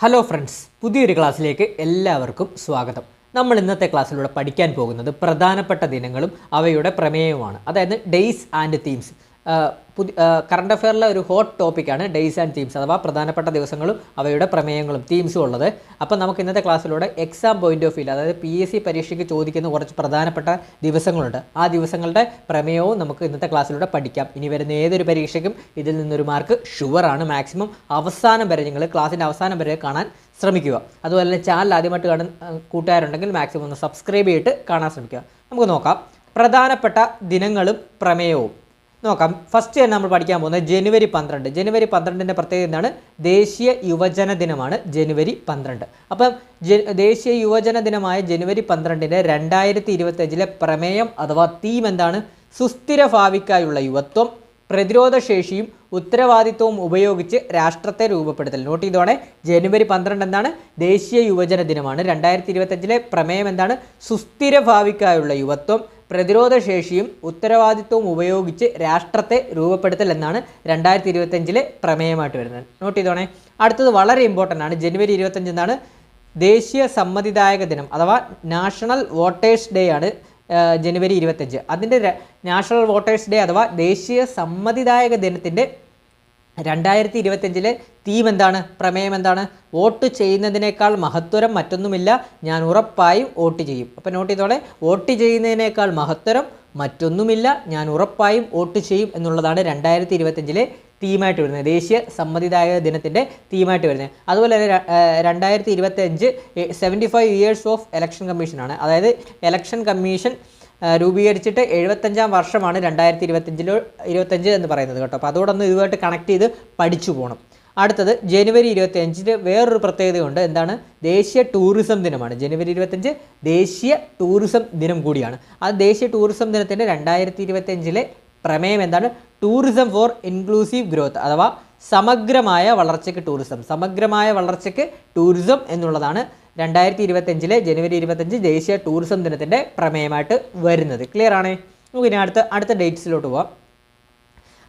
Hello friends പുതിയൊരു ക്ലാസ്സിലേക്ക് എല്ലാവർക്കും സ്വാഗതം. നമ്മൾ ഇന്നത്തെ ക്ലാസ്സിലൂടെ പഠിക്കാൻ പോകുന്നത് പ്രധാനപ്പെട്ട ദിനങ്ങളും അവയുടെ പ്രമേയവുമാണ്. അതായത് ഡേയ്സ് ആൻഡ് തീംസ് പുതിയ കറണ്ട് അഫെയറിലെ ഒരു ഹോട്ട് ടോപ്പിക്കാണ് ഡേയ്സ് ആൻഡ് തീംസ് അഥവാ പ്രധാനപ്പെട്ട ദിവസങ്ങളും അവയുടെ പ്രമേയങ്ങളും തീംസും ഉള്ളത്. അപ്പോൾ നമുക്ക് ഇന്നത്തെ ക്ലാസ്സിലൂടെ എക്സാം പോയിന്റ് ഓഫ് വ്യൂ അതായത് പി എസ് സി പരീക്ഷയ്ക്ക് ചോദിക്കുന്ന കുറച്ച് പ്രധാനപ്പെട്ട ദിവസങ്ങളുണ്ട്. ആ ദിവസങ്ങളുടെ പ്രമേയവും നമുക്ക് ഇന്നത്തെ ക്ലാസ്സിലൂടെ പഠിക്കാം. ഇനി വരുന്ന ഏതൊരു പരീക്ഷയ്ക്കും ഇതിൽ നിന്നൊരു മാർക്ക് ഷുവറാണ് മാക്സിമം അവസാനം വരെ നിങ്ങൾ ക്ലാസ്സിന്റെ അവസാനം വരെ കാണാൻ ശ്രമിക്കുക. അതുപോലെ തന്നെ ചാനൽ ആദ്യമായിട്ട് ആ, കൂട്ടുകാരുണ്ടെങ്കിൽ മാക്സിമം ഒന്ന് സബ്സ്ക്രൈബ് ചെയ്തിട്ട് കാണാൻ ശ്രമിക്കുക. നമുക്ക് നോക്കാം. പ്രധാനപ്പെട്ട ദിനങ്ങളും പ്രമേയവും. നോക്കാം. ഫസ്റ്റ് തന്നെ നമ്മൾ പഠിക്കാൻ പോകുന്നത് ജനുവരി പന്ത്രണ്ട്. ജനുവരി പന്ത്രണ്ടിന്റെ പ്രത്യേകത എന്താണ്? ദേശീയ യുവജന ദിനമാണ് ജനുവരി പന്ത്രണ്ട്. അപ്പം ദേശീയ യുവജന ദിനമായ ജനുവരി പന്ത്രണ്ടിന്റെ രണ്ടായിരത്തി ഇരുപത്തഞ്ചിലെ പ്രമേയം അഥവാ തീം എന്താണ്? സുസ്ഥിര ഭാവിക്കായുള്ള യുവത്വം പ്രതിരോധശേഷിയും ഉത്തരവാദിത്വവും ഉപയോഗിച്ച് രാഷ്ട്രത്തെ രൂപപ്പെടുത്തൽ. നോട്ട് ചെയ്തോടെ ജനുവരി പന്ത്രണ്ട് എന്താണ്? ദേശീയ യുവജന ദിനമാണ്. രണ്ടായിരത്തി ഇരുപത്തഞ്ചിലെ പ്രമേയം എന്താണ്? സുസ്ഥിര ഭാവിക്കായുള്ള യുവത്വം പ്രതിരോധശേഷിയും ഉത്തരവാദിത്വവും ഉപയോഗിച്ച് രാഷ്ട്രത്തെ രൂപപ്പെടുത്തൽ എന്നാണ് രണ്ടായിരത്തി ഇരുപത്തഞ്ചിലെ പ്രമേയമായിട്ട് വരുന്നത്. നോട്ട് ചെയ്തോണേ. അടുത്തത് വളരെ ഇമ്പോർട്ടന്റ് ആണ്. ജനുവരി ഇരുപത്തഞ്ച് എന്നാണ് ദേശീയ സമ്മതിദായക ദിനം അഥവാ നാഷണൽ വോട്ടേഴ്സ് ഡേ ആണ് ജനുവരി ഇരുപത്തഞ്ച് അതിന്റെ നാഷണൽ വോട്ടേഴ്സ് ഡേ അഥവാ ദേശീയ സമ്മതിദായക ദിനത്തിന്റെ രണ്ടായിരത്തി ഇരുപത്തഞ്ചിലെ തീം എന്താണ് പ്രമേയം എന്താണ് വോട്ട് ചെയ്യുന്നതിനേക്കാൾ മഹത്വരം മറ്റൊന്നുമില്ല. ഞാൻ ഉറപ്പായും വോട്ട് ചെയ്യും. അപ്പോൾ നോട്ട് ചെയ്തോടെ വോട്ട് ചെയ്യുന്നതിനേക്കാൾ മഹത്വരം മറ്റൊന്നുമില്ല. ഞാൻ ഉറപ്പായും വോട്ട് ചെയ്യും എന്നുള്ളതാണ് രണ്ടായിരത്തി ഇരുപത്തഞ്ചിലെ തീമായിട്ട് വരുന്നത്. ദേശീയ സമ്മതിദായക ദിനത്തിന്റെ തീമായിട്ട് വരുന്നത്. അതുപോലെ തന്നെ രണ്ടായിരത്തി ഇരുപത്തഞ്ച് seventy five years of election കമ്മീഷനാണ് അതായത് ഇലക്ഷൻ കമ്മീഷൻ രൂപീകരിച്ചിട്ട് എഴുപത്തഞ്ചാം വർഷമാണ് രണ്ടായിരത്തി ഇരുപത്തഞ്ചിലോ ഇരുപത്തഞ്ച് എന്ന് പറയുന്നത് കേട്ടോ. അപ്പോൾ അതോടൊന്ന് ഇതുമായിട്ട് കണക്ട് ചെയ്ത് പഠിച്ചു പോകണം അടുത്തത് ജനുവരി ഇരുപത്തിയഞ്ചിന് വേറൊരു പ്രത്യേകതയുണ്ട്. എന്താണ്? ദേശീയ ടൂറിസം ദിനമാണ്. ജനുവരി ഇരുപത്തഞ്ച് ദേശീയ ടൂറിസം ദിനം കൂടിയാണ്. ആ ദേശീയ ടൂറിസം ദിനത്തിന്റെ രണ്ടായിരത്തി ഇരുപത്തഞ്ചിലെ പ്രമേയം എന്താണ്? ടൂറിസം ഫോർ ഇൻക്ലൂസീവ് ഗ്രോത്ത് അഥവാ സമഗ്രമായ വളർച്ചയ്ക്ക് ടൂറിസം സമഗ്രമായ വളർച്ചയ്ക്ക് ടൂറിസം എന്നുള്ളതാണ് രണ്ടായിരത്തി ഇരുപത്തഞ്ചിലെ ജനുവരി ഇരുപത്തഞ്ച് ദേശീയ ടൂറിസം ദിനത്തിന്റെ പ്രമേയമായിട്ട് വരുന്നത്. ക്ലിയർ ആണേ? നമുക്ക് ഇനി അടുത്ത അടുത്ത ഡേറ്റ്സിലോട്ട് പോവാം.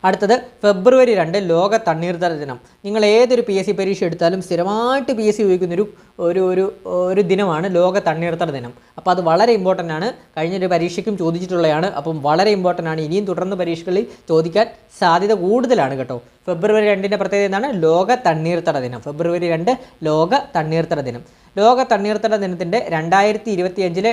അടുത്തത് ഫെബ്രുവരി രണ്ട് ലോക തണ്ണീർത്തട ദിനം. നിങ്ങൾ ഏതൊരു പി എസ് സി പരീക്ഷ എടുത്താലും സ്ഥിരമായിട്ട് പി എസ് സി ഉപയോഗിക്കുന്നൊരു ഒരു ഒരു ഒരു ദിനമാണ് ലോക തണ്ണീർത്തട ദിനം. അപ്പോൾ അത് വളരെ ഇമ്പോർട്ടന്റ് ആണ്. കഴിഞ്ഞൊരു പരീക്ഷയ്ക്കും ചോദിച്ചിട്ടുള്ളതാണ്. അപ്പം വളരെ ഇമ്പോർട്ടന്റ് ആണ്. ഇനിയും തുടർന്ന് പരീക്ഷകളിൽ ചോദിക്കാൻ സാധ്യത കൂടുതലാണ് കേട്ടോ. ഫെബ്രുവരി രണ്ടിന്റെ പ്രത്യേകത എന്താണ്? ലോക തണ്ണീർത്തട ദിനം. ഫെബ്രുവരി രണ്ട് ലോക തണ്ണീർത്തട ദിനം. ലോക തണ്ണീർത്തട ദിനത്തിന്റെ രണ്ടായിരത്തി ഇരുപത്തി അഞ്ചിലെ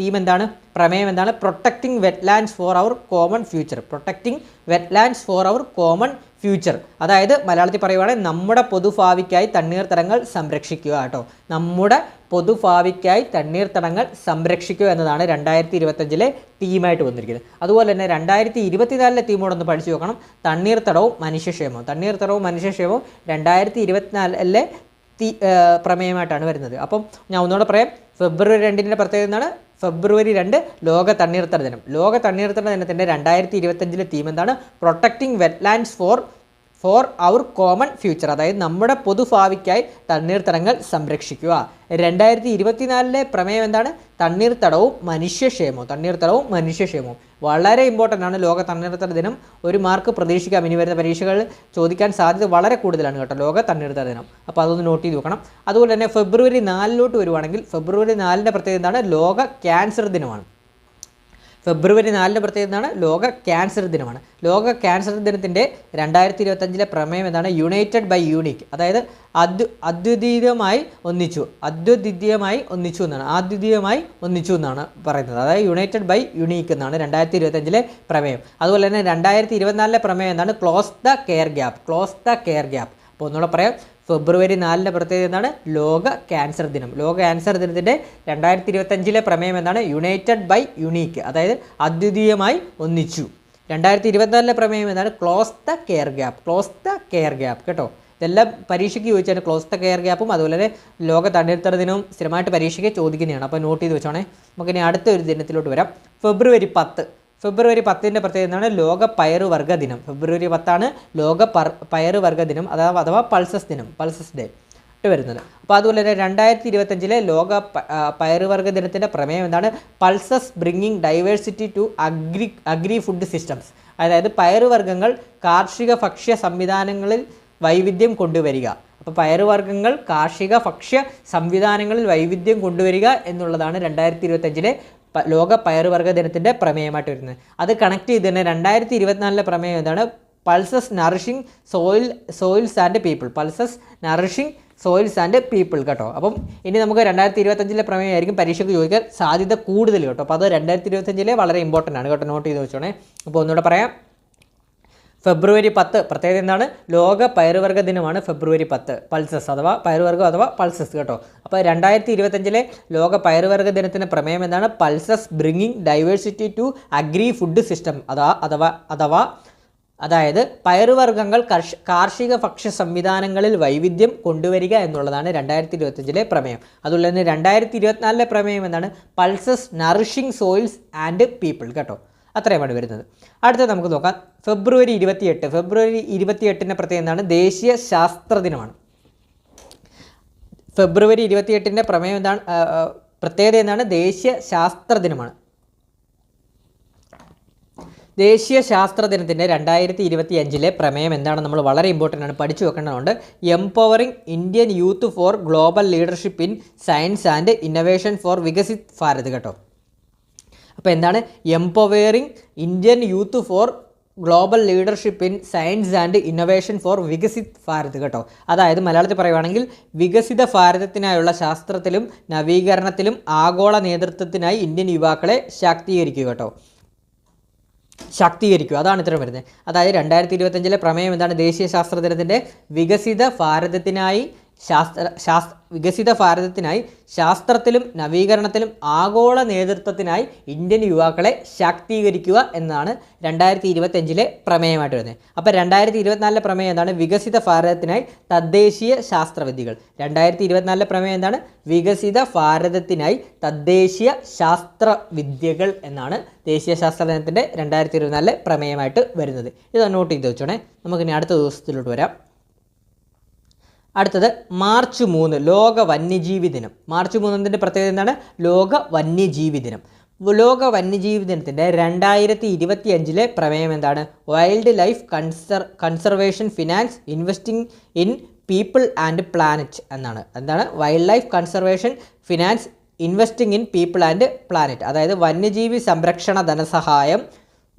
തീം എന്താണ്? പ്രമേയം എന്താണ്? Protecting wetlands for our common future protecting wetlands for our common future അതായത് മലയാളത്തിൽ പറയുവാണെങ്കിൽ നമ്മുടെ പൊതുഭാവിക്കായി തണ്ണീർത്തടങ്ങൾ സംരക്ഷിക്കുക കേട്ടോ. നമ്മുടെ പൊതുഭാവിക്കായി തണ്ണീർത്തടങ്ങൾ സംരക്ഷിക്കുക എന്നതാണ് രണ്ടായിരത്തി ഇരുപത്തഞ്ചിലെ തീമായിട്ട് വന്നിരിക്കുന്നത്. അതുപോലെ തന്നെ രണ്ടായിരത്തി ഇരുപത്തിനാലിലെ തീമോടൊന്ന് പഠിച്ചു നോക്കണം. തണ്ണീർത്തടവും മനുഷ്യക്ഷേമവും. തണ്ണീർത്തടവും മനുഷ്യക്ഷേമവും രണ്ടായിരത്തി ഇരുപത്തിനാലിലെ തീ പ്രമേയമായിട്ടാണ് വരുന്നത്. അപ്പം ഞാൻ ഒന്നുകൂടെ പറയാം. ഫെബ്രുവരി രണ്ടിന്റെ പ്രത്യേകത എന്താണ്? ഫെബ്രുവരി രണ്ട് ലോക തണ്ണീർത്തട ദിനം. ലോക തണ്ണീർത്തട ദിനത്തിന്റെ രണ്ടായിരത്തി ഇരുപത്തഞ്ചിലെ തീം എന്താണ്? Protecting wetlands for for our common future അതായത് നമ്മുടെ പൊതുഭാവിക്കായി തണ്ണീർത്തടങ്ങൾ സംരക്ഷിക്കുക. രണ്ടായിരത്തി ഇരുപത്തിനാലിലെ പ്രമേയം എന്താണ്? തണ്ണീർത്തടവും മനുഷ്യക്ഷേമവും തണ്ണീർത്തടവും മനുഷ്യക്ഷേമവും വളരെ ഇമ്പോർട്ടന്റ് ആണ് ലോക തണ്ണീർത്തട ദിനം. ഒരു മാർക്ക് പ്രതീക്ഷിക്കാം. ഇനി വരുന്ന പരീക്ഷകളിൽ ചോദിക്കാൻ സാധ്യത വളരെ കൂടുതലാണ് കേട്ടോ. ലോക തണ്ണീർത്തട ദിനം. അപ്പോൾ അതൊന്ന് നോട്ട് ചെയ്ത് നോക്കണം അതുപോലെ തന്നെ ഫെബ്രുവരി നാലിലോട്ട് വരുവാണെങ്കിൽ ഫെബ്രുവരി നാലിന്റെ പ്രത്യേകത എന്താണ്? ലോക ക്യാൻസർ ദിനമാണ്. ഫെബ്രുവരി നാലിന് പ്രത്യേകത എന്താണ്? ലോക ക്യാൻസർ ദിനമാണ്. ലോക ക്യാൻസർ ദിനത്തിന്റെ രണ്ടായിരത്തി ഇരുപത്തഞ്ചിലെ പ്രമേയം എന്താണ്? യുണൈറ്റഡ് ബൈ യൂണിക് അതായത് അദ്വ അദ്വിതീയമായി ഒന്നിച്ചു. അദ്വിതീയമായി ഒന്നിച്ചു എന്നാണ്. അദ്വിതീയമായി ഒന്നിച്ചു എന്നാണ് പറയുന്നത്. അതായത് യുണൈറ്റഡ് ബൈ യുണീക്ക് എന്നാണ് രണ്ടായിരത്തി ഇരുപത്തഞ്ചിലെ പ്രമേയം. അതുപോലെ തന്നെ രണ്ടായിരത്തി ഇരുപത്തിനാലിലെ പ്രമേയം എന്താണ്? Close the care gap close the care gap അപ്പോൾ ഒന്നുകൂടെ പറയാം. ഫെബ്രുവരി നാലിന്റെ പ്രത്യേകത എന്താണ്? ലോക ക്യാൻസർ ദിനം. ലോക ക്യാൻസർ ദിനത്തിന്റെ രണ്ടായിരത്തി ഇരുപത്തഞ്ചിലെ പ്രമേയം എന്താണ്? United by unique. അതായത് അദ്വിതീയമായി ഒന്നിച്ചു. രണ്ടായിരത്തി ഇരുപത്തിനാലിലെ പ്രമേയം എന്താണ്? Close the care gap close the care gap കേട്ടോ? ഇതെല്ലാം പരീക്ഷയ്ക്ക് ചോദിച്ചാണ് ക്ലോസ് ദ കെയർ ഗ്യാപ്പും അതുപോലെ തന്നെ ലോക തണ്ണീർത്തട ദിനവും സ്ഥിരമായിട്ട് പരീക്ഷയ്ക്ക് ചോദിക്കുന്നതാണ്. അപ്പോൾ നോട്ട് ചെയ്ത് വെച്ചോണേ. നമുക്കിനി അടുത്ത ഒരു ദിനത്തിലോട്ട് വരാം. ഫെബ്രുവരി പത്ത്. ഫെബ്രുവരി പത്തിന്റെ പ്രത്യേകത എന്താണ് ലോക പയറുവർഗ ദിനം. ഫെബ്രുവരി പത്താണ് ലോക പർ പയറുവർഗ ദിനം അഥവാ അഥവാ പൾസസ് ദിനം പൾസസ് ഡേ ഇട്ട് വരുന്നത്. അപ്പോൾ അതുപോലെ തന്നെ രണ്ടായിരത്തി ഇരുപത്തഞ്ചിലെ ലോക പയറുവർഗ ദിനത്തിന്റെ പ്രമേയം എന്താണ്? Pulses bringing diversity to agri agri food systems. അതായത് പയറുവർഗങ്ങൾ കാർഷിക ഭക്ഷ്യ സംവിധാനങ്ങളിൽ വൈവിധ്യം കൊണ്ടുവരിക. അപ്പോൾ പയറുവർഗങ്ങൾ കാർഷിക ഭക്ഷ്യ സംവിധാനങ്ങളിൽ വൈവിധ്യം കൊണ്ടുവരിക എന്നുള്ളതാണ് രണ്ടായിരത്തി ഇരുപത്തഞ്ചിലെ ലോക പയറുവർഗ ദിനത്തിന്റെ പ്രമേയമായിട്ട് വരുന്നത്. അത് കണക്ട് ചെയ്ത് തന്നെ രണ്ടായിരത്തി ഇരുപത്തിനാലിലെ പ്രമേയം എന്താണ്? Pulses nourishing soil soils and people pulses nourishing soils and people കേട്ടോ. അപ്പം ഇനി നമുക്ക് രണ്ടായിരത്തി ഇരുപത്തഞ്ചിലെ പ്രമേയമായിരിക്കും പരീക്ഷയ്ക്ക് ചോദിക്കാൻ സാധ്യത കൂടുതൽ കേട്ടോ. അപ്പോൾ അത് രണ്ടായിരത്തി ഇരുപത്തഞ്ചിലെ വളരെ ഇമ്പോർട്ടന്റ് ആണ് കേട്ടോ. നോട്ട് ചെയ്ത് വെച്ചോണേ. അപ്പോൾ ഒന്നുകൂടെ പറയാം. ഫെബ്രുവരി പത്ത്. പ്രത്യേകത എന്താണ്? ലോക പയറുവർഗ ദിനമാണ് ഫെബ്രുവരി പത്ത്. പൾസസ് അഥവാ പയറുവർഗം അഥവാ പൾസസ് കേട്ടോ. അപ്പോൾ രണ്ടായിരത്തി ഇരുപത്തഞ്ചിലെ ലോക പയറുവർഗ ദിനത്തിന്റെ പ്രമേയം എന്താണ്? Pulses bringing diversity to agri food system അഥവാ അഥവാ അഥവാ അതായത് പയറുവർഗങ്ങൾ കർഷ കാർഷിക ഭക്ഷ്യ സംവിധാനങ്ങളിൽ വൈവിധ്യം കൊണ്ടുവരിക എന്നുള്ളതാണ് രണ്ടായിരത്തി ഇരുപത്തഞ്ചിലെ പ്രമേയം. അതുപോലെ തന്നെ രണ്ടായിരത്തി ഇരുപത്തിനാലിലെ പ്രമേയം എന്താണ്? Pulses nourishing soils and people കേട്ടോ. അത്രയുമാണ് വരുന്നത്. അടുത്തത് നമുക്ക് നോക്കാം. ഫെബ്രുവരി ഇരുപത്തിയെട്ട്. ഫെബ്രുവരി ഇരുപത്തിയെട്ടിന്റെ പ്രത്യേകത എന്താണ്? ദേശീയ ശാസ്ത്ര ദിനമാണ്. ഫെബ്രുവരി ഇരുപത്തിയെട്ടിന്റെ പ്രമേയം എന്താണ്? പ്രത്യേകത എന്താണ്? ദേശീയ ശാസ്ത്ര ദിനമാണ്. ദേശീയ ശാസ്ത്ര ദിനത്തിന്റെ രണ്ടായിരത്തി ഇരുപത്തി അഞ്ചിലെ പ്രമേയം എന്താണ്? നമ്മൾ വളരെ ഇമ്പോർട്ടന്റ് ആണ്. പഠിച്ചു വെക്കേണ്ടതുണ്ട്. Empowering Indian youth for global leadership in science and innovation for Viksit Bharat കേട്ടോ. അപ്പോൾ എന്താണ്? Empowering Indian youth for global leadership in science and innovation for Viksit Bharat കേട്ടോ. അതായത് മലയാളത്തിൽ പറയുവാണെങ്കിൽ വികസിത ഭാരതത്തിനായുള്ള ശാസ്ത്രത്തിലും നവീകരണത്തിലും ആഗോള നേതൃത്വത്തിനായി ഇന്ത്യൻ യുവാക്കളെ ശാക്തീകരിക്കുക കേട്ടോ. ശാക്തീകരിക്കുക. അതാണ് ഇത്രയും വരുന്നത്. അതായത് രണ്ടായിരത്തി ഇരുപത്തഞ്ചിലെ പ്രമേയം എന്താണ്? ദേശീയ ശാസ്ത്ര ദിനത്തിന്റെ വികസിത ഭാരതത്തിനായി ശാസ്ത്ര ശാസ് വികസിത ഭാരതത്തിനായി ശാസ്ത്രത്തിലും നവീകരണത്തിലും ആഗോള നേതൃത്വത്തിനായി ഇന്ത്യൻ യുവാക്കളെ ശാക്തീകരിക്കുക എന്നാണ് രണ്ടായിരത്തി ഇരുപത്തഞ്ചിലെ പ്രമേയമായിട്ട് വരുന്നത്. അപ്പോൾ രണ്ടായിരത്തി ഇരുപത്തിനാലിലെ പ്രമേയം എന്താണ്? വികസിത ഭാരതത്തിനായി തദ്ദേശീയ ശാസ്ത്രവിദ്യകൾ. രണ്ടായിരത്തി ഇരുപത്തിനാലിലെ പ്രമേയം എന്താണ്? വികസിത ഭാരതത്തിനായി തദ്ദേശീയ ശാസ്ത്രവിദ്യകൾ എന്നാണ് ദേശീയ ശാസ്ത്ര ദിനത്തിന്റെ രണ്ടായിരത്തി ഇരുപത്തിനാലിലെ പ്രമേയമായിട്ട് വരുന്നത്. ഇത് നോട്ട് ചെയ്ത് വെച്ചോണേ. നമുക്കിനി അടുത്ത ദിവസത്തിലോട്ട് വരാം. അടുത്തത് മാർച്ച് മൂന്ന് ലോക വന്യജീവി ദിനം. മാർച്ച് മൂന്നിന്റെ പ്രത്യേകത എന്താണ്? ലോക വന്യജീവി ദിനം. ലോക വന്യജീവി ദിനത്തിന്റെ രണ്ടായിരത്തി ഇരുപത്തി അഞ്ചിലെ പ്രമേയം എന്താണ്? Wildlife കൺസർ conservation finance investing in people and planet എന്നാണ്. എന്താണ്? Wildlife conservation finance investing in people and planet അതായത് വന്യജീവി സംരക്ഷണ ധനസഹായം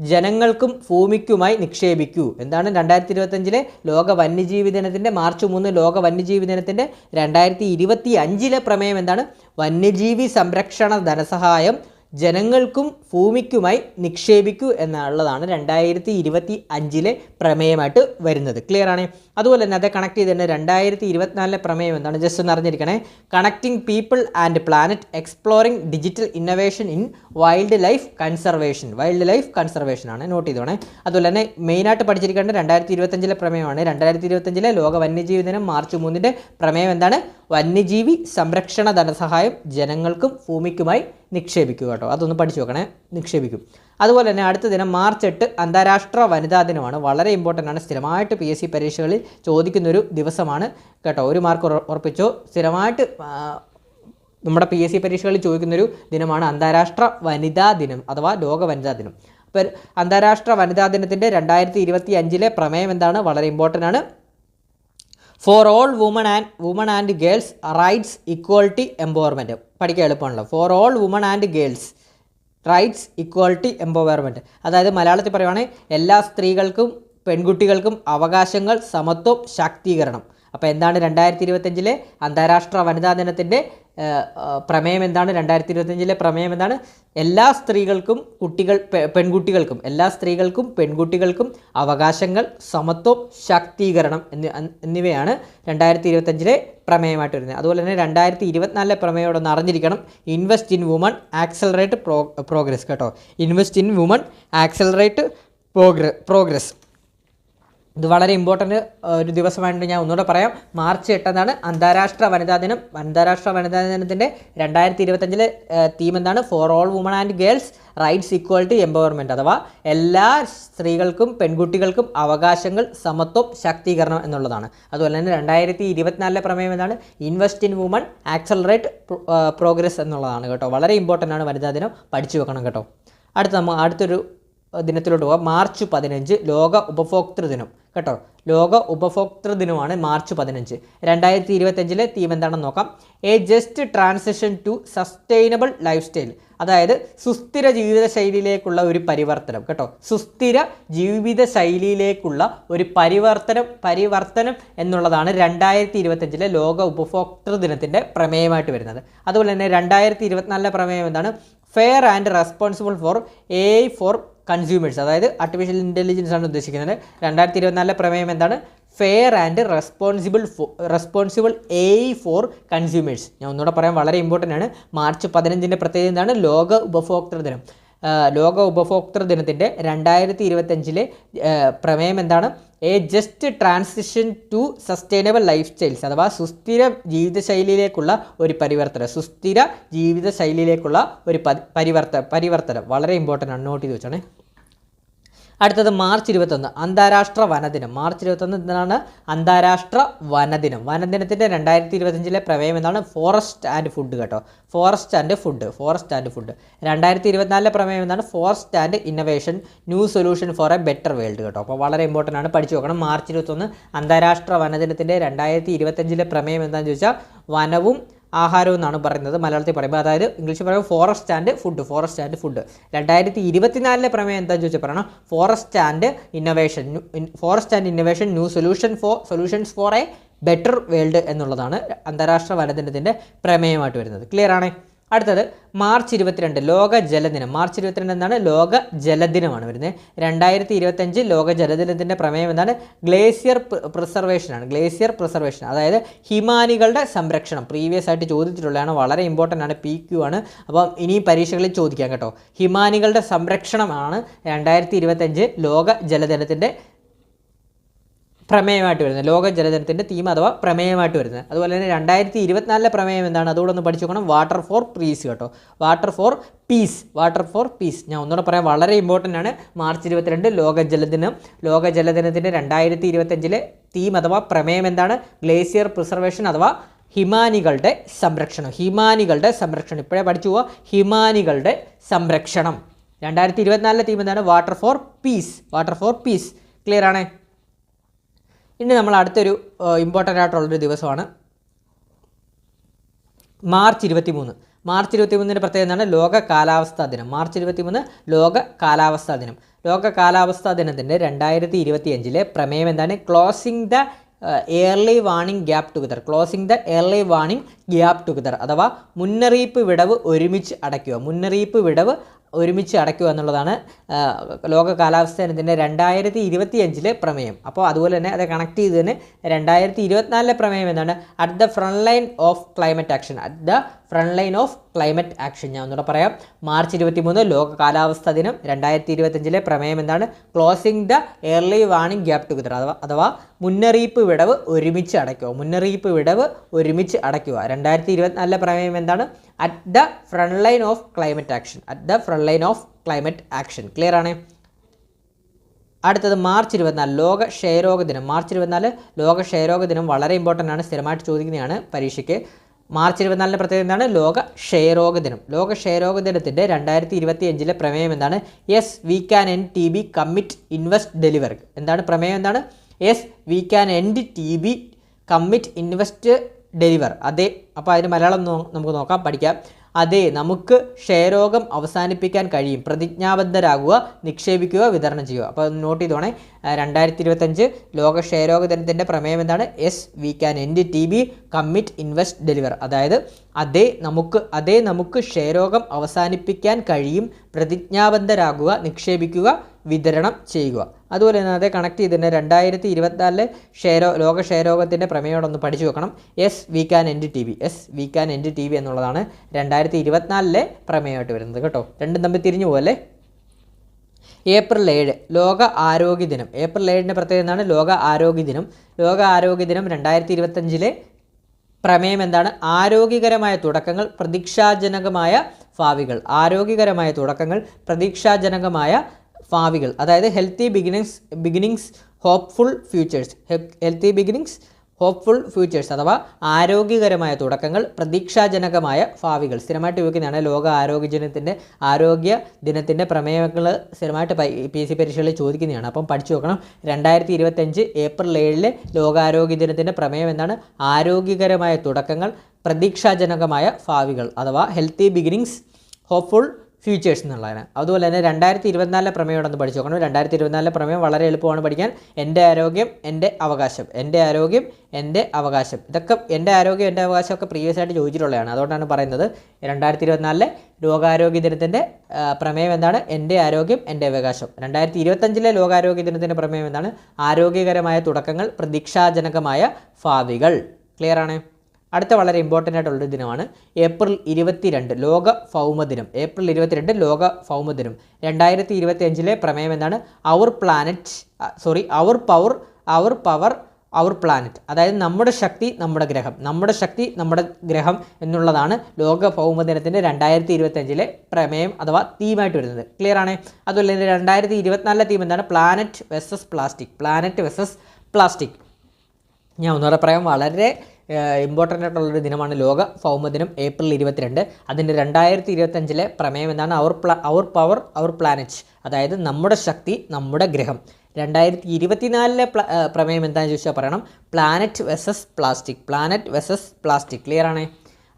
ജനങ്ങൾക്കും ഭൂമിക്കുമായി നിക്ഷേപിക്കൂ. എന്താണ് രണ്ടായിരത്തി ഇരുപത്തഞ്ചിലെ ലോക വന്യജീവി ദിനത്തിന്റെ മാർച്ച് മൂന്ന് ലോക വന്യജീവി ദിനത്തിന്റെ രണ്ടായിരത്തി ഇരുപത്തി അഞ്ചിലെ പ്രമേയം എന്താണ്? വന്യജീവി സംരക്ഷണ ധനസഹായം ജനങ്ങൾക്കും ഭൂമിക്കുമായി നിക്ഷേപിക്കൂ എന്നുള്ളതാണ് രണ്ടായിരത്തി ഇരുപത്തി അഞ്ചിലെ പ്രമേയമായിട്ട് വരുന്നത്. ക്ലിയർ ആണ്? അതുപോലെ തന്നെ അത് കണക്ട് ചെയ്ത് തന്നെ രണ്ടായിരത്തി ഇരുപത്തിനാലിലെ പ്രമേയം എന്താണ്? ജസ്റ്റ് ഒന്ന് അറിഞ്ഞിരിക്കണേ. Connecting people and planet exploring digital innovation in wildlife conservation wildlife conservation ആണ്. നോട്ട് ചെയ്തോണേ. അതുപോലെ തന്നെ മെയിനായിട്ട് പഠിച്ചിരിക്കേണ്ട രണ്ടായിരത്തി ഇരുപത്തഞ്ചിലെ പ്രമേയമാണ്. രണ്ടായിരത്തി ഇരുപത്തഞ്ചിലെ ലോക വന്യജീവി ദിനം മാർച്ച് മൂന്നിന്റെ പ്രമേയം എന്താണ്? വന്യജീവി സംരക്ഷണ ധനസഹായം ജനങ്ങൾക്കും ഭൂമിക്കുമായി നിക്ഷേപിക്കുക കേട്ടോ. അതൊന്ന് പഠിച്ചു വെക്കണേ. നിക്ഷേപിക്കും. അതുപോലെ തന്നെ അടുത്ത ദിനം മാർച്ച് എട്ട് അന്താരാഷ്ട്ര വനിതാ ദിനമാണ്. വളരെ ഇമ്പോർട്ടന്റ് ആണ്. സ്ഥിരമായിട്ട് പി എസ് സി പരീക്ഷകളിൽ ചോദിക്കുന്നൊരു ദിവസമാണ് കേട്ടോ. ഒരു മാർക്ക് ഉറപ്പിച്ചോ? സ്ഥിരമായിട്ട് നമ്മുടെ പി എസ് സി പരീക്ഷകളിൽ ചോദിക്കുന്നൊരു ദിനമാണ് അന്താരാഷ്ട്ര വനിതാ ദിനം അഥവാ ലോക വനിതാ ദിനം. അപ്പോൾ അന്താരാഷ്ട്ര വനിതാ ദിനത്തിന്റെ രണ്ടായിരത്തി ഇരുപത്തി അഞ്ചിലെ പ്രമേയം എന്താണ്? വളരെ ഇമ്പോർട്ടന്റ് ആണ്. For all woman and woman and girls rights equality empowerment പഠിക്കാൻ എളുപ്പമാണല്ലോ. For all woman and girls rights equality empowerment അതായത് മലയാളത്തിൽ പറയുവാണെങ്കിൽ എല്ലാ സ്ത്രീകൾക്കും പെൺകുട്ടികൾക്കും അവകാശങ്ങൾ സമത്വം ശാക്തീകരണം. അപ്പോൾ എന്താണ് രണ്ടായിരത്തി ഇരുപത്തഞ്ചിലെ അന്താരാഷ്ട്ര വനിതാ ദിനത്തിന്റെ പ്രമേയം എന്താണ്? രണ്ടായിരത്തി ഇരുപത്തഞ്ചിലെ പ്രമേയം എന്താണ്? എല്ലാ സ്ത്രീകൾക്കും കുട്ടികൾ പെൺകുട്ടികൾക്കും എല്ലാ സ്ത്രീകൾക്കും പെൺകുട്ടികൾക്കും അവകാശങ്ങൾ സമത്വം ശാക്തീകരണം എന്നിവയാണ് രണ്ടായിരത്തി ഇരുപത്തഞ്ചിലെ പ്രമേയമായിട്ട് വരുന്നത്. അതുപോലെ തന്നെ രണ്ടായിരത്തി ഇരുപത്തിനാലിലെ പ്രമേയോടൊന്ന് അറിഞ്ഞിരിക്കണം. Invest in woman accelerate pro progress കേട്ടോ. ഇൻവെസ്റ്റ് ഇൻ വുമൺ ആക്സലറേറ്റ് പ്രോഗ്ര പ്രോഗ്രസ് ഇത് വളരെ ഇമ്പോർട്ടന്റ് ഒരു ദിവസമായിട്ട് ഞാൻ ഒന്നുകൂടെ പറയാം. മാർച്ച് എട്ടെന്നാണ് അന്താരാഷ്ട്ര വനിതാ ദിനം. അന്താരാഷ്ട്ര വനിതാ ദിനത്തിന്റെ രണ്ടായിരത്തി ഇരുപത്തഞ്ചിലെ തീം എന്താണ്? For all women and girls rights equality empowerment അഥവാ എല്ലാ സ്ത്രീകൾക്കും പെൺകുട്ടികൾക്കും അവകാശങ്ങൾ സമത്വം ശാക്തീകരണം എന്നുള്ളതാണ്. അതുപോലെ തന്നെ രണ്ടായിരത്തി ഇരുപത്തിനാലിലെ പ്രമേയം എന്താണ്? Invest in women accelerate progress എന്നുള്ളതാണ് കേട്ടോ. വളരെ ഇമ്പോർട്ടന്റ് ആണ് വനിതാ ദിനം. പഠിച്ചു വെക്കണം കേട്ടോ. അടുത്ത നമ്മൾ അടുത്തൊരു ദിനത്തിലോട്ട് പോകാം മാർച്ച് പതിനഞ്ച് ലോക ഉപഭോക്തൃ ദിനം. കേട്ടോ? ലോക ഉപഭോക്തൃ ദിനമാണ് മാർച്ച് പതിനഞ്ച്. രണ്ടായിരത്തി ഇരുപത്തഞ്ചിലെ തീം എന്താണെന്ന് നോക്കാം. A just transition to sustainable lifestyle അതായത് സുസ്ഥിര ജീവിത ശൈലിയിലേക്കുള്ള ഒരു പരിവർത്തനം. കേട്ടോ? സുസ്ഥിര ജീവിത ശൈലിയിലേക്കുള്ള ഒരു പരിവർത്തനം പരിവർത്തനം എന്നുള്ളതാണ് രണ്ടായിരത്തി ഇരുപത്തഞ്ചിലെ ലോക ഉപഭോക്തൃ ദിനത്തിന്റെ പ്രമേയമായിട്ട് വരുന്നത്. അതുപോലെ തന്നെ രണ്ടായിരത്തി ഇരുപത്തിനാലിലെ പ്രമേയം എന്താണ്? Fair and responsible for a for consumers അതായത് ആർട്ടിഫിഷ്യൽ ഇന്റലിജൻസ് ആണ് ഉദ്ദേശിക്കുന്നത്. രണ്ടായിരത്തി ഇരുപത്തിനാലിലെ പ്രമേയം എന്താണ്? Fair and responsible responsible a for consumers ഞാൻ ഒന്നുകൂടെ പറയാൻ വളരെ ഇമ്പോർട്ടന്റ് ആണ്. മാർച്ച് പതിനഞ്ചിന്റെ പ്രത്യേകത എന്താണ്? ലോക ഉപഭോക്തൃ ദിനം. ലോക ഉപഭോക്തൃ ദിനത്തിന്റെ രണ്ടായിരത്തി ഇരുപത്തഞ്ചിലെ പ്രമേയം എന്താണ്? A just transition to sustainable lifestyles അഥവാ സുസ്ഥിര ജീവിതശൈലിയിലേക്കുള്ള ഒരു പരിവർത്തനം. സുസ്ഥിര ജീവിതശൈലിയിലേക്കുള്ള ഒരു പരിവർത്തനം പരിവർത്ത പരിവർത്തനം. വളരെ ഇമ്പോർട്ടന്റ് ആണ്. നോട്ട് ചെയ്ത് വെച്ചാണേ. അടുത്തത് മാർച്ച് ഇരുപത്തൊന്ന് അന്താരാഷ്ട്ര വനദിനം. മാർച്ച് ഇരുപത്തൊന്ന് എന്താണ് അന്താരാഷ്ട്ര വനദിനം. വനദിനത്തിന്റെ രണ്ടായിരത്തി ഇരുപത്തഞ്ചിലെ പ്രമേയം എന്താണ് ഫോറസ്റ്റ് ആൻഡ് ഫുഡ് കേട്ടോ. Forest and food forest and food. രണ്ടായിരത്തി ഇരുപത്തിനാലിലെ പ്രമേയം എന്താണ് forest and innovation new solution for a better world കേട്ടോ. അപ്പോൾ വളരെ ഇമ്പോർട്ടന്റ് ആണ്. പഠിച്ചു നോക്കണം. മാർച്ച് ഇരുപത്തൊന്ന് അന്താരാഷ്ട്ര വനദിനത്തിന്റെ രണ്ടായിരത്തി ഇരുപത്തഞ്ചിലെ പ്രമേയം എന്താണെന്ന് ചോദിച്ചാൽ വനവും ആഹാരം എന്നാണ് പറയുന്നത് മലയാളത്തിൽ പറയുമ്പോൾ അതായത് ഇംഗ്ലീഷിൽ പറയുമ്പോൾ forest and food forest and food രണ്ടായിരത്തി ഇരുപത്തിനാലിലെ പ്രമേയം എന്താണെന്ന് ചോദിച്ചാൽ പറയണം. Forest and innovation forest and innovation new solution for solutions for a better world എന്നുള്ളതാണ് അന്താരാഷ്ട്ര വനദിനത്തിന്റെ പ്രമേയമായിട്ട് വരുന്നത്. ക്ലിയർ ആണേ? അടുത്തത് മാർച്ച് ഇരുപത്തിരണ്ട് ലോക ജലദിനം. മാർച്ച് ഇരുപത്തിരണ്ട് എന്താണ് ലോക ജലദിനമാണ് വരുന്നത്. രണ്ടായിരത്തി ഇരുപത്തഞ്ച് ലോക ജലദിനത്തിന്റെ പ്രമേയം എന്താണ്? ഗ്ലേസിയർ പ്രിസർവേഷനാണ് ഗ്ലേസിയർ പ്രിസർവേഷൻ. അതായത് ഹിമാനികളുടെ സംരക്ഷണം. പ്രീവിയസ് ആയിട്ട് ചോദിച്ചിട്ടുള്ളതാണ്. വളരെ ഇമ്പോർട്ടന്റ് ആണ്. പി ക്യു ആണ്. അപ്പം ഇനി പരീക്ഷകളിൽ ചോദിക്കാം കേട്ടോ. ഹിമാനികളുടെ സംരക്ഷണമാണ് രണ്ടായിരത്തി ഇരുപത്തഞ്ച് ലോക ജലദിനത്തിന്റെ പ്രമേയമായിട്ട് വരുന്നത്. ലോക ജലദിനത്തിന്റെ തീം അഥവാ പ്രമേയമായിട്ട് വരുന്നത്. അതുപോലെ തന്നെ രണ്ടായിരത്തി ഇരുപത്തിനാലിലെ പ്രമേയം എന്താണ്? അതുകൂടെ പഠിച്ചു നോക്കണം. വാട്ടർ ഫോർ പീസ് കേട്ടോ. Water for peace water for peace ഞാൻ ഒന്നുകൂടെ പറയാം വളരെ ഇമ്പോർട്ടന്റ് ആണ്. മാർച്ച് ഇരുപത്തിരണ്ട് ലോക ജലദിനം. ലോക ജലദിനത്തിന്റെ രണ്ടായിരത്തി ഇരുപത്തഞ്ചിലെ തീം അഥവാ പ്രമേയം എന്താണ്? ഗ്ലേസിയർ പ്രിസർവേഷൻ അഥവാ ഹിമാനികളുടെ സംരക്ഷണം. ഹിമാനികളുടെ സംരക്ഷണം. ഇപ്പോഴേ പഠിച്ചു പോവുക ഹിമാനികളുടെ സംരക്ഷണം. രണ്ടായിരത്തി ഇരുപത്തിനാലിലെ തീം എന്താണ്? Water for peace water for peace clear ആണേ? ഇനി നമ്മൾ അടുത്തൊരു ഇമ്പോർട്ടന്റ് ആയിട്ടുള്ളൊരു ദിവസമാണ്. മാർച്ച് ഇരുപത്തി മൂന്ന് മാർച്ച് ഇരുപത്തി മൂന്നിന്റെ പ്രത്യേകത എന്താണ്? ലോക കാലാവസ്ഥാ ദിനം. മാർച്ച് ഇരുപത്തി മൂന്ന് ലോക കാലാവസ്ഥാ ദിനം. ലോക കാലാവസ്ഥാ ദിനത്തിന്റെ രണ്ടായിരത്തി ഇരുപത്തി അഞ്ചിലെ പ്രമേയം എന്താണ്? Closing the early warning gap together closing the early warning gap together അഥവാ മുന്നറിയിപ്പ് വിടവ് ഒരുമിച്ച് അടയ്ക്കുക. മുന്നറിയിപ്പ് വിടവ് ഒരുമിച്ച് അടയ്ക്കുക എന്നുള്ളതാണ് ലോക കാലാവസ്ഥ ദിനത്തിന്റെ രണ്ടായിരത്തി ഇരുപത്തി അഞ്ചിലെ പ്രമേയം. അപ്പോൾ അതുപോലെ തന്നെ അത് കണക്ട് ചെയ്ത് തന്നെ രണ്ടായിരത്തി ഇരുപത്തിനാലിലെ പ്രമേയം എന്താണ്? At the front line of climate action at the front line of climate action. ഞാൻ ഒന്നുകൂടെ പറയാം. മാർച്ച് ഇരുപത്തി മൂന്ന് ലോക കാലാവസ്ഥാ ദിനം രണ്ടായിരത്തി ഇരുപത്തഞ്ചിലെ പ്രമേയം എന്താണ്? Closing the early warning gap together അഥവാ അഥവാ മുന്നറിയിപ്പ് വിടവ് ഒരുമിച്ച് അടയ്ക്കുക. മുന്നറിയിപ്പ് വിടവ് ഒരുമിച്ച് അടയ്ക്കുക. രണ്ടായിരത്തി ഇരുപത്തിനാലിലെ പ്രമേയം എന്താണ്? At the front line of climate action at the front line of climate action clear ആണ്? അടുത്തത് മാർച്ച് ഇരുപത്തിനാല് ലോക ക്ഷയരോഗ ദിനം. മാർച്ച് ഇരുപത്തിനാല് ലോക ക്ഷയരോഗ ദിനം വളരെ ഇമ്പോർട്ടന്റ് ആണ്. സ്ഥിരമായിട്ട് ചോദിക്കുന്നതാണ് പരീക്ഷയ്ക്ക്. മാർച്ച് ഇരുപത്തിനാലിന് പ്രത്യേകത എന്താണ്? ലോക ക്ഷയരോഗ ദിനം ലോക ക്ഷയരോഗ ദിനത്തിന്റെ രണ്ടായിരത്തി ഇരുപത്തി അഞ്ചിലെ പ്രമേയം എന്താണ്? Yes we can end T B commit invest deliver എന്താണ് പ്രമേയം? എന്താണ്? Yes we can end T B commit invest deliver അതെ അപ്പോൾ അതിന് മലയാളം നമുക്ക് നോക്കാം പഠിക്കാം. അതെ നമുക്ക് ക്ഷയരോഗം അവസാനിപ്പിക്കാൻ കഴിയും. പ്രതിജ്ഞാബദ്ധരാകുക നിക്ഷേപിക്കുക വിതരണം ചെയ്യുക. അപ്പോൾ നോട്ട് ചെയ്തോണേ. രണ്ടായിരത്തി ഇരുപത്തഞ്ച് ലോക ക്ഷയരോഗ ദിനത്തിന്റെ പ്രമേയം എന്താണ്? Yes we can end T B commit invest deliver. അതായത് അതേ നമുക്ക് അതേ നമുക്ക് ക്ഷയരോഗം അവസാനിപ്പിക്കാൻ കഴിയും. പ്രതിജ്ഞാബദ്ധരാകുക നിക്ഷേപിക്കുക വിതരണം ചെയ്യുക. അതുപോലെ തന്നെ അതേ കണക്ട് ചെയ്തിട്ട് രണ്ടായിരത്തി ഇരുപത്തിനാലിലെ ക്ഷയരോ ലോക ക്ഷയരോഗത്തിന്റെ പ്രമേയോടൊന്ന് പഠിച്ചു വെക്കണം. Yes we can end T B yes we can end T B എന്നുള്ളതാണ് രണ്ടായിരത്തി ഇരുപത്തിനാലിലെ പ്രമേയമായിട്ട് വരുന്നത് കേട്ടോ. രണ്ടും തമ്മിൽ തിരിഞ്ഞു പോകല്ലേ ഏപ്രിൽ ഏഴ് ലോക ആരോഗ്യ ദിനം. ഏപ്രിൽ ഏഴിന്റെ പ്രത്യേകത എന്താണ്? ലോക ആരോഗ്യ ദിനം. ലോക ആരോഗ്യ ദിനം രണ്ടായിരത്തി ഇരുപത്തഞ്ചിലെ പ്രമേയം എന്താണ്? ആരോഗ്യകരമായ തുടക്കങ്ങൾ പ്രതീക്ഷാജനകമായ ഭാവികൾ. ആരോഗ്യകരമായ തുടക്കങ്ങൾ പ്രതീക്ഷാജനകമായ ഭാവികൾ. അതായത് healthy beginnings beginnings hopeful futures healthy beginnings hopeful futures അഥവാ ആരോഗ്യകരമായ തുടക്കങ്ങൾ പ്രതീക്ഷാജനകമായ ഭാവികൾ. സ്ഥിരമായിട്ട് ഉപയോഗിക്കുന്നതാണ് ലോക ആരോഗ്യ ദിനത്തിന്റെ ആരോഗ്യ ദിനത്തിന്റെ പ്രമേയങ്ങൾ സ്ഥിരമായിട്ട് പി സി പരീക്ഷകളിൽ ചോദിക്കുന്നതാണ്. അപ്പം പഠിച്ചു നോക്കണം. രണ്ടായിരത്തി ഇരുപത്തഞ്ച് ഏപ്രിൽ ഏഴിലെ ലോകാരോഗ്യ ദിനത്തിന്റെ പ്രമേയം എന്താണ്? ആരോഗ്യകരമായ തുടക്കങ്ങൾ പ്രതീക്ഷാജനകമായ ഭാവികൾ. അഥവാ ഹെൽത്തി ബിഗിനിങ്സ് ഹോപ്പ്ഫുൾ ഫ്യൂച്ചേഴ്സ് എന്നുള്ളതാണ് അതുപോലെ തന്നെ രണ്ടായിരത്തി ഇരുപത്തിനാലിലെ പ്രമേയോടൊന്ന് പഠിച്ചു നോക്കണം. രണ്ടായിരത്തി ഇരുപത്തിനാലിലെ പ്രമേയം വളരെ എളുപ്പമാണ് പഠിക്കാൻ. എന്റെ ആരോഗ്യം എന്റെ അവകാശം. എന്റെ ആരോഗ്യം എന്റെ അവകാശം. ഇതൊക്കെ എന്റെ ആരോഗ്യം എന്റെ അവകാശം ഒക്കെ പ്രീവിയസ് ആയിട്ട് ചോദിച്ചിട്ടുള്ളതാണ്. അതുകൊണ്ടാണ് പറയുന്നത് രണ്ടായിരത്തി ഇരുപത്തിനാലിലെ ലോകാരോഗ്യ ദിനത്തിന്റെ പ്രമേയം എന്താണ്? എന്റെ ആരോഗ്യം എന്റെ അവകാശം. രണ്ടായിരത്തി ഇരുപത്തഞ്ചിലെ ലോകാരോഗ്യ ദിനത്തിന്റെ പ്രമേയം എന്താണ്? ആരോഗ്യകരമായ തുടക്കങ്ങൾ പ്രതീക്ഷാജനകമായ ഭാവികൾ. ക്ലിയർ ആണ്? അടുത്ത വളരെ ഇമ്പോർട്ടന്റ് ആയിട്ടുള്ളൊരു ദിനമാണ് ഏപ്രിൽ ഇരുപത്തിരണ്ട് ലോക ഭൗമദിനം ഏപ്രിൽ ഇരുപത്തിരണ്ട് ലോക ഭൗമദിനം രണ്ടായിരത്തി ഇരുപത്തി അഞ്ചിലെ പ്രമേയം എന്താണ്? Our planet sorry our power our power our planet അതായത് നമ്മുടെ ശക്തി നമ്മുടെ ഗ്രഹം. നമ്മുടെ ശക്തി നമ്മുടെ ഗ്രഹം എന്നുള്ളതാണ് ലോക ഭൗമദിനത്തിന്റെ രണ്ടായിരത്തി ഇരുപത്തഞ്ചിലെ പ്രമേയം അഥവാ തീമായിട്ട് വരുന്നത്. ക്ലിയർ ആണേ? അതുപോലെ തന്നെ രണ്ടായിരത്തി ഇരുപത്തിനാലിലെ തീം എന്താണ്? Planet versus plastic planet versus plastic ഞാൻ ഒന്നുകൂടെ പറയാം. വളരെ ഇമ്പോർട്ടന്റ് ആയിട്ടുള്ളൊരു ദിനമാണ് ലോക ഭൗമദിനം ഏപ്രിൽ ഇരുപത്തിരണ്ട്. അതിന്റെ രണ്ടായിരത്തി ഇരുപത്തഞ്ചിലെ പ്രമേയം എന്താണ്? അവർ പ്ല അവർ പവർ അവർ പ്ലാനറ്റ് അതായത് നമ്മുടെ ശക്തി നമ്മുടെ ഗ്രഹം. രണ്ടായിരത്തി ഇരുപത്തിനാലിലെ പ്രമേയം എന്താണെന്ന് ചോദിച്ചാൽ പറയണം. Planet versus plastic planet versus plastic clear ആണേ?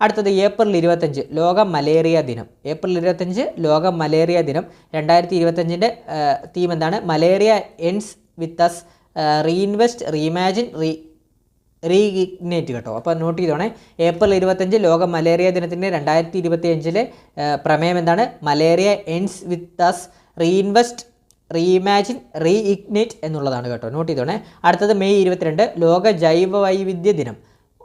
അടുത്തത് ഏപ്രിൽ ഇരുപത്തഞ്ച് ലോക മലേറിയ ദിനം. ഏപ്രിൽ ഇരുപത്തഞ്ച് ലോക മലേറിയ ദിനം. രണ്ടായിരത്തി ഇരുപത്തഞ്ചിന്റെ തീം എന്താണ്? Malaria ends with us reinvest reimagine re reignite കേട്ടോ. അപ്പോൾ നോട്ട് ചെയ്തോണേ. ഏപ്രിൽ ഇരുപത്തഞ്ച് ലോക മലേറിയ ദിനത്തിന്റെ രണ്ടായിരത്തി ഇരുപത്തി അഞ്ചിലെ പ്രമേയം എന്താണ്? Malaria ends with us reinvest reimagine reignite എന്നുള്ളതാണ് കേട്ടോ. നോട്ട് ചെയ്തോണേ. അടുത്തത് മെയ് ഇരുപത്തിരണ്ട് ലോക ജൈവ വൈവിധ്യ ദിനം.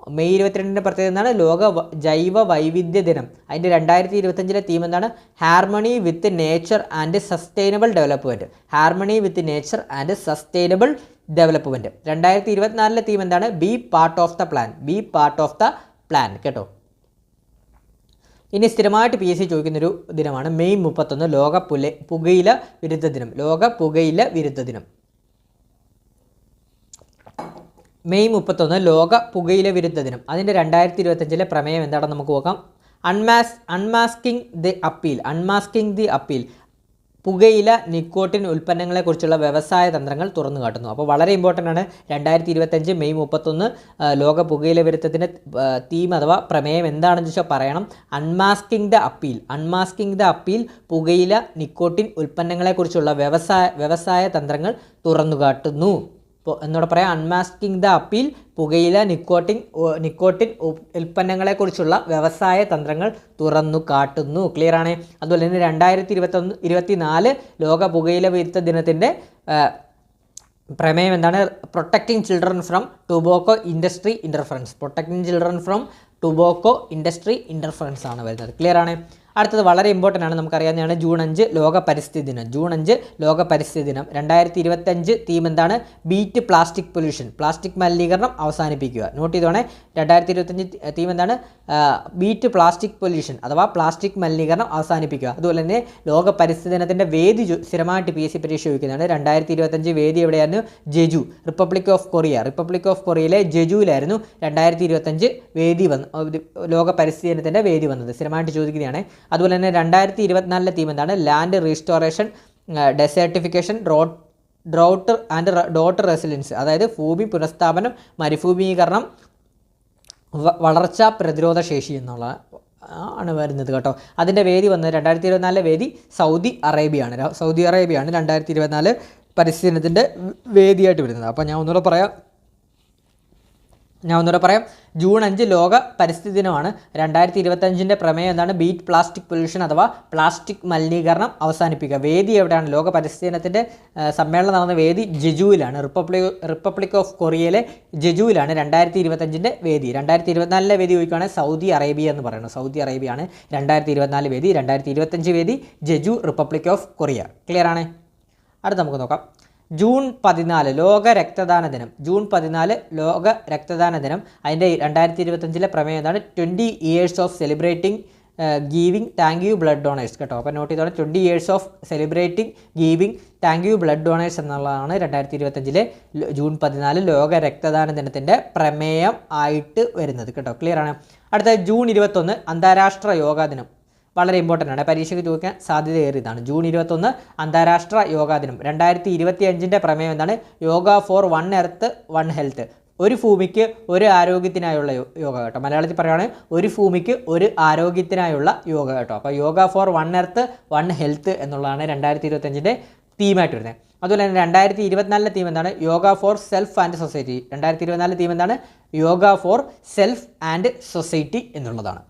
മെയ് ഇരുപത്തിരണ്ടിന്റെ പ്രത്യേകത എന്താണ്? ലോക ജൈവ വൈവിധ്യ ദിനം. അതിന്റെ രണ്ടായിരത്തി ഇരുപത്തഞ്ചിലെ തീം എന്താണ്? Harmony with nature and sustainable development harmony with nature and sustainable development രണ്ടായിരത്തി ഇരുപത്തിനാലിലെ തീം എന്താണ്? Be part of the plan be part of the plan കേട്ടോ? ഇനി സ്ഥിരമായിട്ട് പി എസ് സി ചോദിക്കുന്നൊരു ദിനമാണ്. മെയ് മുപ്പത്തൊന്ന് ലോക പുല പുകയില വിരുദ്ധ ദിനം. ലോക പുകയില വിരുദ്ധ ദിനം. മെയ് മുപ്പത്തൊന്ന് ലോക പുകയില വിരുദ്ധ ദിനം. അതിന്റെ രണ്ടായിരത്തി ഇരുപത്തഞ്ചിലെ പ്രമേയം എന്താണെന്ന് നമുക്ക് നോക്കാം. Unmask unmasking the appeal unmasking the appeal പുകയില നിക്കോട്ടിൻ ഉൽപ്പന്നങ്ങളെക്കുറിച്ചുള്ള വ്യവസായ തന്ത്രങ്ങൾ തുറന്നു കാട്ടുന്നു. അപ്പോൾ വളരെ ഇമ്പോർട്ടന്റ് ആണ് രണ്ടായിരത്തി ഇരുപത്തഞ്ച് മെയ് മുപ്പത്തൊന്ന് ലോക പുകയില വിരുദ്ധത്തിന്റെ തീം അഥവാ പ്രമേയം എന്താണെന്ന് ചോദിച്ചാൽ പറയണം. Unmasking the appeal unmasking the appeal പുകയില നിക്കോട്ടിൻ ഉൽപ്പന്നങ്ങളെക്കുറിച്ചുള്ള വ്യവസായ വ്യവസായ തന്ത്രങ്ങൾ തുറന്നു കാട്ടുന്നു. എന്നോട് പറയാം അൺമാസ്കിംഗ് ദ അപ്പീൽ പുകയില നിക്കോട്ടിൻ നിക്കോട്ടിൻ ഉൽപ്പന്നങ്ങളെക്കുറിച്ചുള്ള വ്യവസായ തന്ത്രങ്ങൾ തുറന്നു കാട്ടുന്നു. ക്ലിയർ ആണ്? അതുപോലെ തന്നെ രണ്ടായിരത്തി ഇരുപത്തൊന്ന് ഇരുപത്തി നാല് ലോക പുകയില വിരുദ്ധ ദിനത്തിന്റെ പ്രമേയം എന്താണ്? Protecting children from tobacco industry interference protecting children from tobacco industry interference ആണ് വരുന്നത്. ക്ലിയർ ആണ്? അടുത്തത് വളരെ ഇമ്പോർട്ടന്റ് ആണ് നമുക്കറിയാവുന്നതാണ് ജൂൺ അഞ്ച് ലോക പരിസ്ഥിതി ദിനം. ജൂൺ അഞ്ച് ലോക പരിസ്ഥിതി ദിനം. രണ്ടായിരത്തി ഇരുപത്തഞ്ച് തീം എന്താണ്? ബീറ്റ് പ്ലാസ്റ്റിക് പൊല്യൂഷൻ പ്ലാസ്റ്റിക് മലിനീകരണം അവസാനിപ്പിക്കുക. നോട്ട് ചെയ്തോണേ രണ്ടായിരത്തി ഇരുപത്തഞ്ച് തീം എന്താണ് ബീറ്റ് പ്ലാസ്റ്റിക് പൊല്യൂഷൻ അഥവാ പ്ലാസ്റ്റിക് മലിനീകരണം അവസാനിപ്പിക്കുക. അതുപോലെ തന്നെ ലോക പരിസ്ഥിതി ദിനത്തിന്റെ വേദി സ്ഥിരമായിട്ട് പി എസ് സി പരീക്ഷ ചോദിക്കുന്നതാണ്. രണ്ടായിരത്തി ഇരുപത്തഞ്ച് വേദി എവിടെയായിരുന്നു? Jeju Republic of Korea Republic of കൊറിയയിലെ ജെജുവിലായിരുന്നു രണ്ടായിരത്തി ഇരുപത്തഞ്ച് വേദി വന്ന് ലോക പരിസ്ഥിതി ദിനത്തിന്റെ വേദി വന്നത്. സ്ഥിരമായിട്ട് ചോദിക്കുന്നതാണ്. അതുപോലെ തന്നെ രണ്ടായിരത്തി ഇരുപത്തിനാലിലെ തീം എന്താണ് land restoration desertification road drought and dot resilience അതായത് ഭൂമി പുനഃസ്ഥാപനം മരുഭൂമീകരണം വളർച്ചാ പ്രതിരോധ ശേഷി എന്നുള്ള ആണ് വരുന്നത് കേട്ടോ. അതിന്റെ വേദി വന്നത് രണ്ടായിരത്തി ഇരുപത്തിനാലിലെ വേദി സൗദി അറേബ്യയാണ്. സൗദി അറേബ്യയാണ് രണ്ടായിരത്തി ഇരുപത്തിനാല് പരിസ്ഥിതി വേദിയായിട്ട് വരുന്നത്. അപ്പോൾ ഞാൻ ഒന്നുകൂടെ പറയാം. ഞാൻ ഒന്നുകൂടെ പറയാം. ജൂൺ അഞ്ച് ലോക പരിസ്ഥിതി ദിനമാണ്. രണ്ടായിരത്തി ഇരുപത്തഞ്ചിന്റെ പ്രമേയം എന്താണ്? ബീറ്റ് പ്ലാസ്റ്റിക് പൊല്യൂഷൻ അഥവാ പ്ലാസ്റ്റിക് മലിനീകരണം അവസാനിപ്പിക്കുക. വേദി എവിടെയാണ്? ലോക പരിസ്ഥിതി ദിനത്തിന്റെ സമ്മേളനം നടന്ന വേദി ജെജുവിലാണ്. റിപ്പബ്ലിക് റിപ്പബ്ലിക് ഓഫ് കൊറിയയിലെ ജെജുവിലാണ് രണ്ടായിരത്തി ഇരുപത്തഞ്ചിന്റെ വേദി. രണ്ടായിരത്തി ഇരുപത്തിനാലിലെ വേദി ചോദിക്കുകയാണെങ്കിൽ സൗദി അറേബ്യ എന്ന് പറയുന്നത് സൗദി അറേബ്യയാണ് രണ്ടായിരത്തി ഇരുപത്തിനാല് വേദി. രണ്ടായിരത്തി ഇരുപത്തഞ്ച് വേദി Jeju Republic of Korea. Clear ആണ്? അടുത്ത നമുക്ക് നോക്കാം. ജൂൺ പതിനാല് ലോക രക്തദാന ദിനം. ജൂൺ പതിനാല് ലോക രക്തദാന ദിനം. അതിന്റെ രണ്ടായിരത്തി ഇരുപത്തഞ്ചിലെ പ്രമേയം എന്താണ്? Twenty years of celebrating giving thank you blood donors കേട്ടോ. അപ്പോൾ നോട്ട് ചെയ്തോളാം. Twenty years of celebrating giving thank you blood donors എന്നുള്ളതാണ് രണ്ടായിരത്തി ഇരുപത്തഞ്ചിലെ ജൂൺ പതിനാല് ലോക രക്തദാന ദിനത്തിന്റെ പ്രമേയം ആയിട്ട് വരുന്നത് കേട്ടോ. ക്ലിയർ ആണ്? അടുത്ത ജൂൺ ഇരുപത്തൊന്ന് അന്താരാഷ്ട്ര യോഗാ ദിനം. വളരെ ഇമ്പോർട്ടന്റ് ആണ്. പരീക്ഷയ്ക്ക് ചോദിക്കാൻ സാധ്യതയേറിയതാണ് ജൂൺ ഇരുപത്തൊന്ന് അന്താരാഷ്ട്ര യോഗാ ദിനം. രണ്ടായിരത്തി ഇരുപത്തി അഞ്ചിന്റെ പ്രമേയം എന്താണ്? Yoga for one earth one health. ഒരു ഭൂമിക്ക് ഒരു ആരോഗ്യത്തിനായുള്ള യോഗ കേട്ടോ. മലയാളത്തിൽ പറയുകയാണെങ്കിൽ ഒരു ഭൂമിക്ക് ഒരു ആരോഗ്യത്തിനായുള്ള യോഗ കേട്ടോ. അപ്പോൾ yoga for one earth one health എന്നുള്ളതാണ് രണ്ടായിരത്തി ഇരുപത്തഞ്ചിന്റെ തീമായിട്ട് വരുന്നത്. അതുപോലെ തന്നെ രണ്ടായിരത്തി ഇരുപത്തിനാലിലെ തീം എന്താണ്? Yoga for self and society. രണ്ടായിരത്തി ഇരുപത്തിനാലിലെ തീം എന്താണ്? Yoga for self and society എന്നുള്ളതാണ്.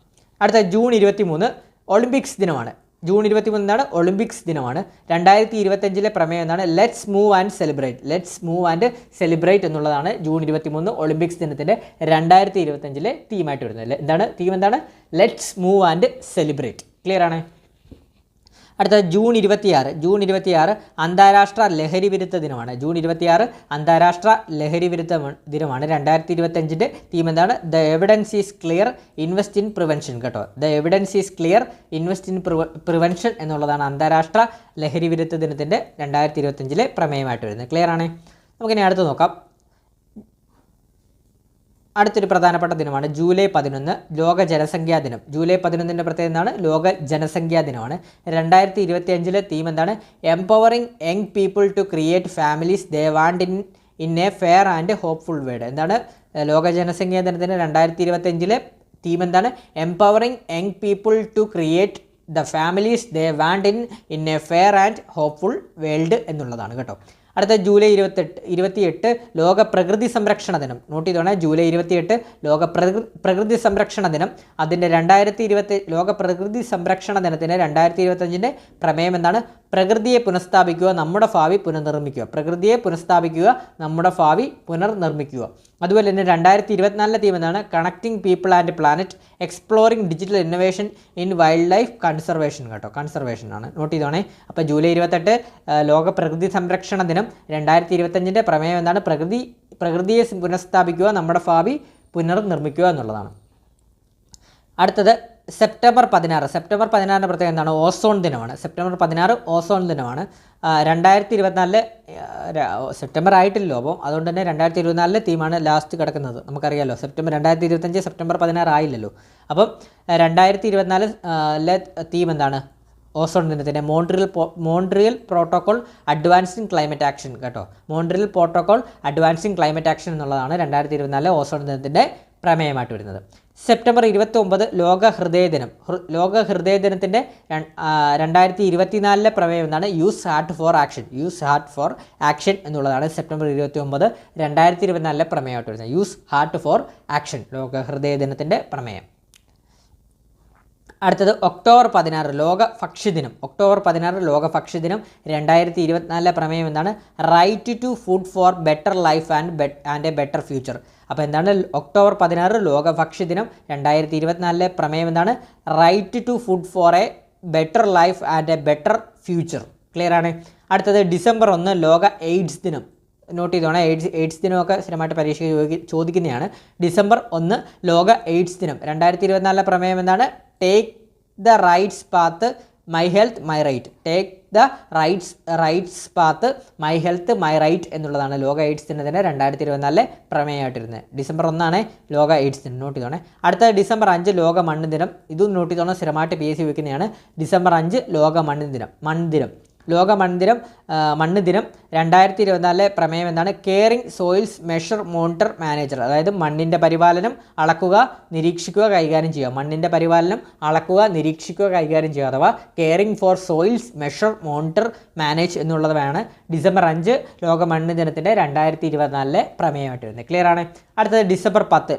അടുത്ത ജൂൺ ഇരുപത്തി മൂന്ന് ഒളിമ്പിക്സ് ദിനമാണ്. ജൂൺ ഇരുപത്തി മൂന്നിനാണ് ഒളിമ്പിക്സ് ദിനമാണ്. രണ്ടായിരത്തി ഇരുപത്തഞ്ചിലെ പ്രമേയം എന്നാണ് let's move and celebrate let's move and celebrate എന്നുള്ളതാണ് ജൂൺ ഇരുപത്തി മൂന്ന് ഒളിമ്പിക്സ് ദിനത്തിന്റെ രണ്ടായിരത്തി ഇരുപത്തഞ്ചിലെ തീമായിട്ട് വരുന്നത് എന്താണ്? തീം എന്താണ്? Let's move and celebrate clear ആണ്? അടുത്ത ജൂൺ ഇരുപത്തിയാറ്. ജൂൺ ഇരുപത്തിയാറ് അന്താരാഷ്ട്ര ലഹരി വിരുദ്ധ ദിനമാണ്. ജൂൺ ഇരുപത്തിയാറ് അന്താരാഷ്ട്ര ലഹരി വിരുദ്ധ ദിനമാണ്. രണ്ടായിരത്തി ഇരുപത്തഞ്ചിന്റെ തീം എന്താണ്? The evidence is clear invest in prevention കേട്ടോ. The evidence is clear invest in prevention എന്നുള്ളതാണ് അന്താരാഷ്ട്ര ലഹരി വിരുദ്ധ ദിനത്തിന്റെ രണ്ടായിരത്തി ഇരുപത്തഞ്ചിലെ പ്രമേയമായിട്ട് വരുന്നത്. ക്ലിയർ ആണേ? നമുക്കിനി അടുത്ത് നോക്കാം. അടുത്തൊരു പ്രധാനപ്പെട്ട ദിനമാണ് ജൂലൈ പതിനൊന്ന് ലോക ജനസംഖ്യാ ദിനം. ജൂലൈ പതിനൊന്നിന്റെ പ്രത്യേകത എന്താണ്? ലോക ജനസംഖ്യാ ദിനമാണ്. രണ്ടായിരത്തി ഇരുപത്തി അഞ്ചിലെ തീം എന്താണ്? Empowering young people to create families they want in in a fair and hopeful world എന്താണ്? ലോക ജനസംഖ്യാ ദിനത്തിന് രണ്ടായിരത്തി ഇരുപത്തി അഞ്ചിലെ തീം എന്താണ്? Empowering young people to create the families they want in in a fair and hopeful world എന്നുള്ളതാണ് കേട്ടോ. അടുത്ത ജൂലൈ ഇരുപത്തെട്ട് ഇരുപത്തിയെട്ട് ലോക പ്രകൃതി സംരക്ഷണ ദിനം. നോട്ട് ചെയ്തോണേ ജൂലൈ ഇരുപത്തിയെട്ട് ലോക പ്രകൃ പ്രകൃതി സംരക്ഷണ ദിനം. അതിന്റെ രണ്ടായിരത്തി ഇരുപത്തി ലോക പ്രകൃതി സംരക്ഷണ ദിനത്തിന് രണ്ടായിരത്തി ഇരുപത്തഞ്ചിന്റെ പ്രമേയം എന്താണ്? പ്രകൃതിയെ പുനഃസ്ഥാപിക്കുക നമ്മുടെ ഭാവി പുനർനിർമ്മിക്കുക. പ്രകൃതിയെ പുനഃസ്ഥാപിക്കുക നമ്മുടെ ഭാവി പുനർനിർമ്മിക്കുക. അതുപോലെ തന്നെ രണ്ടായിരത്തി ഇരുപത്തിനാലിലെ തീം എന്താണ്? Connecting people and planet exploring digital innovation in wildlife conservation കേട്ടോ. കൺസർവേഷൻ ആണ്. നോട്ട് ചെയ്തോണേ അപ്പോൾ ജൂലൈ ഇരുപത്തെട്ട് ലോക പ്രകൃതി സംരക്ഷണ ദിനം. രണ്ടായിരത്തി ഇരുപത്തഞ്ചിന്റെ പ്രമേയം എന്താണ്? പ്രകൃതി പ്രകൃതിയെ പുനഃസ്ഥാപിക്കുക നമ്മുടെ ഭാവി പുനർനിർമ്മിക്കുക എന്നുള്ളതാണ്. അടുത്തത് സെപ്റ്റംബർ പതിനാറ്. സെപ്റ്റംബർ പതിനാറിന്റെ പ്രത്യേകത എന്താണ്? ഓസോൺ ദിനമാണ്. സെപ്റ്റംബർ പതിനാറ് ഓസോൺ ദിനമാണ്. രണ്ടായിരത്തി ഇരുപത്തിനാലിൽ സെപ്റ്റംബർ ആയിട്ടില്ലല്ലോ അപ്പോൾ അതുകൊണ്ട് തന്നെ രണ്ടായിരത്തി ഇരുപത്തിനാലിലെ തീമാണ് ലാസ്റ്റ് കിടക്കുന്നത്. നമുക്കറിയാമല്ലോ സെപ്റ്റംബർ രണ്ടായിരത്തി ഇരുപത്തഞ്ച് സെപ്റ്റംബർ പതിനാറ് ആയില്ലല്ലോ. അപ്പം രണ്ടായിരത്തി ഇരുപത്തിനാലിലെ തീം എന്താണ്? ഓസോൺ ദിനത്തിന്റെ Montreal Montreal protocol advancing climate action കേട്ടോ. Montreal protocol advancing climate action എന്നുള്ളതാണ് രണ്ടായിരത്തി ഇരുപത്തിനാലിലെ ഓസോൺ ദിനത്തിന്റെ പ്രമേയമായിട്ട് വരുന്നത്. സെപ്റ്റംബർ ഇരുപത്തി ഒമ്പത് ലോക ഹൃദയ ദിനം ലോക ഹൃദയ ദിനത്തിന്റെ രണ്ടായിരത്തി ഇരുപത്തിനാലിലെ പ്രമേയം എന്നാണ് use heart for action use heart for action എന്നുള്ളതാണ് സെപ്റ്റംബർ ഇരുപത്തി ഒമ്പത് രണ്ടായിരത്തി ഇരുപത്തിനാലിലെ പ്രമേയമായിട്ട് വരുന്നത്. യൂസ് ഹാർട്ട് ഫോർ ആക്ഷൻ ലോക ഹൃദയ ദിനത്തിന്റെ പ്രമേയം. അടുത്തത് ഒക്ടോബർ പതിനാറ് ലോക ഭക്ഷ്യദിനം. ഒക്ടോബർ പതിനാറ് ലോക ഭക്ഷ്യദിനം രണ്ടായിരത്തി ഇരുപത്തിനാലിലെ പ്രമേയം എന്താണ് right to food for better life and and a better future അപ്പോൾ എന്താണ് ഒക്ടോബർ പതിനാറ് ലോക ഭക്ഷ്യദിനം രണ്ടായിരത്തി ഇരുപത്തിനാലിലെ പ്രമേയം എന്താണ്? Right to food for a better life and a better future clear ആണ്? അടുത്തത് ഡിസംബർ ഒന്ന് ലോക എയ്ഡ്സ് ദിനം. നോട്ട് ചെയ്തോണം എയ്ഡ്സ് എയ്ഡ്സ് ദിനമൊക്കെ സ്ഥിരമായിട്ട് പരീക്ഷ ചോദി- ചോദിക്കുന്നതാണ്. ഡിസംബർ ഒന്ന് ലോക എയ്ഡ്സ് ദിനം. രണ്ടായിരത്തി ഇരുപത്തിനാലിലെ പ്രമേയം എന്താണ്? Take the rights path my health my right take the rights rights path my health my right എന്നുള്ളതാണ് ലോക എയ്ഡ്സ് ദിനത്തിന് രണ്ടായിരത്തി ഇരുപത്തിനാലിലെ പ്രമേയമായിട്ടിരുന്നത്. ഡിസംബർ ഒന്നാണ് ലോക എയ്ഡ്സ് ദിനം. നോട്ട് ചെയ്തോണേ. അടുത്ത ഡിസംബർ അഞ്ച് ലോക മണ്ണ് ദിനം. ഇതും നോട്ട് ചെയ്തോണം സ്ഥിരമായിട്ട് പി എസ് സി വയ്ക്കുന്നതാണ് ഡിസംബർ അഞ്ച് ലോക മണ്ണ് ദിനം. മണ്ണ് ദിനം. ലോക മണ്ണിരം മണ്ണ് ദിനം രണ്ടായിരത്തി ഇരുപത്തിനാലിലെ പ്രമേയം എന്താണ് caring soils measure monitor manager അതായത് മണ്ണിന്റെ പരിപാലനം അളക്കുക നിരീക്ഷിക്കുക കൈകാര്യം ചെയ്യുക. മണ്ണിന്റെ പരിപാലനം അളക്കുക നിരീക്ഷിക്കുക കൈകാര്യം ചെയ്യുക അഥവാ caring for soils measure monitor manage എന്നുള്ളതാണ് ഡിസംബർ അഞ്ച് ലോക മണ്ണ് ദിനത്തിന്റെ രണ്ടായിരത്തി ഇരുപത്തിനാലിലെ പ്രമേയമായിട്ട് വരുന്നത്. ക്ലിയർ ആണ്? അടുത്തത് ഡിസംബർ പത്ത്.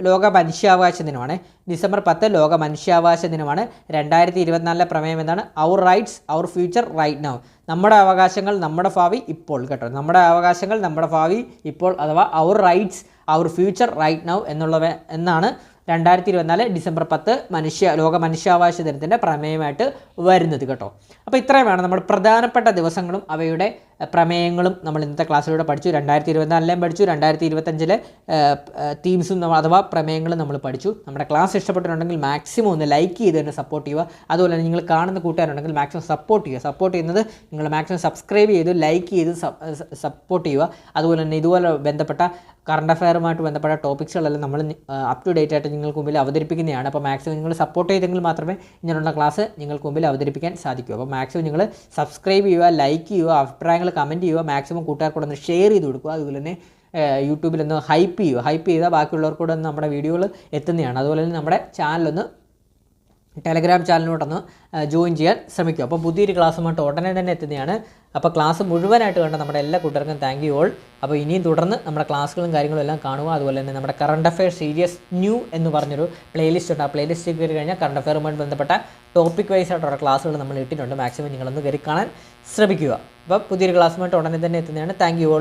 ലോക മനുഷ്യാവകാശ ദിനമാണ്. ഡിസംബർ പത്ത് ലോക മനുഷ്യാവകാശ ദിനമാണ്. രണ്ടായിരത്തി ഇരുപത്തിനാലിലെ പ്രമേയം എന്താണ്? Our rights our future right now നമ്മുടെ അവകാശങ്ങൾ നമ്മുടെ ഭാവി ഇപ്പോൾ കേട്ടോ. നമ്മുടെ അവകാശങ്ങൾ നമ്മുടെ ഭാവി ഇപ്പോൾ അഥവാ our rights our future right now എന്നുള്ളവ എന്നാണ് രണ്ടായിരത്തി ഇരുപത്തിനാല് ഡിസംബർ പത്ത് മനുഷ്യ ലോക മനുഷ്യാവകാശ ദിനത്തിന്റെ പ്രമേയമായിട്ട് വരുന്നത് കേട്ടോ. അപ്പോൾ ഇത്രയുമാണ് നമ്മുടെ പ്രധാനപ്പെട്ട ദിവസങ്ങളും അവയുടെ പ്രമേയങ്ങളും നമ്മൾ ഇന്നത്തെ ക്ലാസ്സിലൂടെ പഠിച്ചു. രണ്ടായിരത്തി ഇരുപത്തിനാലിലെയും പഠിച്ചു രണ്ടായിരത്തി ഇരുപത്തഞ്ചിലെ തീംസും നമ്മൾ അഥവാ പ്രമേയങ്ങളും നമ്മൾ പഠിച്ചു. നമ്മുടെ ക്ലാസ് ഇഷ്ടപ്പെട്ടിട്ടുണ്ടെങ്കിൽ മാക്സിമം ഒന്ന് ലൈക്ക് ചെയ്ത് തന്നെ സപ്പോർട്ട് ചെയ്യുക. അതുപോലെ തന്നെ നിങ്ങൾ കാണുന്ന കൂട്ടുകാരുണ്ടെങ്കിൽ മാക്സിമം സപ്പോർട്ട് ചെയ്യുക. സപ്പോർട്ട് ചെയ്യുന്നത് നിങ്ങൾ മാക്സിമം സബ്സ്ക്രൈബ് ചെയ്ത് ലൈക്ക് ചെയ്ത് സപ്പോർട്ട് ചെയ്യുക. അതുപോലെ തന്നെ ഇതുപോലെ ബന്ധപ്പെട്ട കറണ്ട് അഫയറുമായിട്ട് ബന്ധപ്പെട്ട ടോപ്പിക്സുകളെല്ലാം നമ്മൾ അപ് ടു ഡേറ്റ് ആയിട്ട് നിങ്ങൾക്ക് മുമ്പിൽ അവതരിപ്പിക്കുന്നതാണ്. അപ്പോൾ മാക്സിമം നിങ്ങൾ സപ്പോർട്ട് ചെയ്തെങ്കിൽ മാത്രമേ ഇങ്ങനെയുള്ള ക്ലാസ് നിങ്ങൾക്ക് മുമ്പിൽ അവതരിപ്പിക്കാൻ സാധിക്കൂ. അപ്പോൾ മാക്സിമം നിങ്ങൾ സബ്സ്ക്രൈബ് ചെയ്യുക ലൈക്ക് ചെയ്യുക അഭിപ്രായങ്ങൾ കമന്റ് ചെയ്യുക. മാക്സിമം കൂട്ടുകാർക്കൂടെ ഒന്ന് ഷെയർ ചെയ്ത് കൊടുക്കുക. അതുപോലെ തന്നെ യൂട്യൂബിൽ ഒന്ന് ഹൈപ്പ് ചെയ്യുക. ഹൈപ്പ് ചെയ്താൽ ബാക്കിയുള്ളവർക്കൂടെ ഒന്ന് നമ്മുടെ വീഡിയോകൾ എത്തുന്നതാണ്. അതുപോലെ തന്നെ നമ്മുടെ ചാനലൊന്ന് ടെലഗ്രാം ചാനലിലോട്ടൊന്ന് ജോയിൻ ചെയ്യാൻ ശ്രമിക്കുക. അപ്പോൾ പുതിയൊരു ക്ലാസ്സുമായിട്ട് ഉടനെ തന്നെ എത്തുന്നതാണ്. അപ്പോൾ ക്ലാസ് മുഴുവനായിട്ട് കണ്ട നമ്മുടെ എല്ലാ കൂട്ടുകാർക്കും താങ്ക് യു ഓൾ അപ്പോൾ ഇനിയും തുടർന്ന് നമ്മുടെ ക്ലാസ്സുകളും കാര്യങ്ങളും എല്ലാം കാണുക. അതുപോലെ തന്നെ നമ്മുടെ കറണ്ട് അഫെയർ സീരിയസ് ന്യൂ എന്ന് പറഞ്ഞൊരു പ്ലേലിസ്റ്റ് ഉണ്ട്. ആ പ്ലേലിസ്റ്റ് കയറി കഴിഞ്ഞാൽ കറണ്ട് അഫെയറുമായിട്ട് ബന്ധപ്പെട്ട ടോപ്പിക് വൈസ് ആയിട്ടുള്ള ക്ലാസ്സുകൾ നമ്മൾ ഇട്ടിട്ടുണ്ട്. മാക്സിമം നിങ്ങളൊന്ന് കയറി കാണാൻ ശ്രമിക്കുക. അപ്പോൾ പുതിയൊരു ക്ലാസ്സുമായിട്ട് ഉടനെ തന്നെ എത്തുന്നതാണ്. Thank you all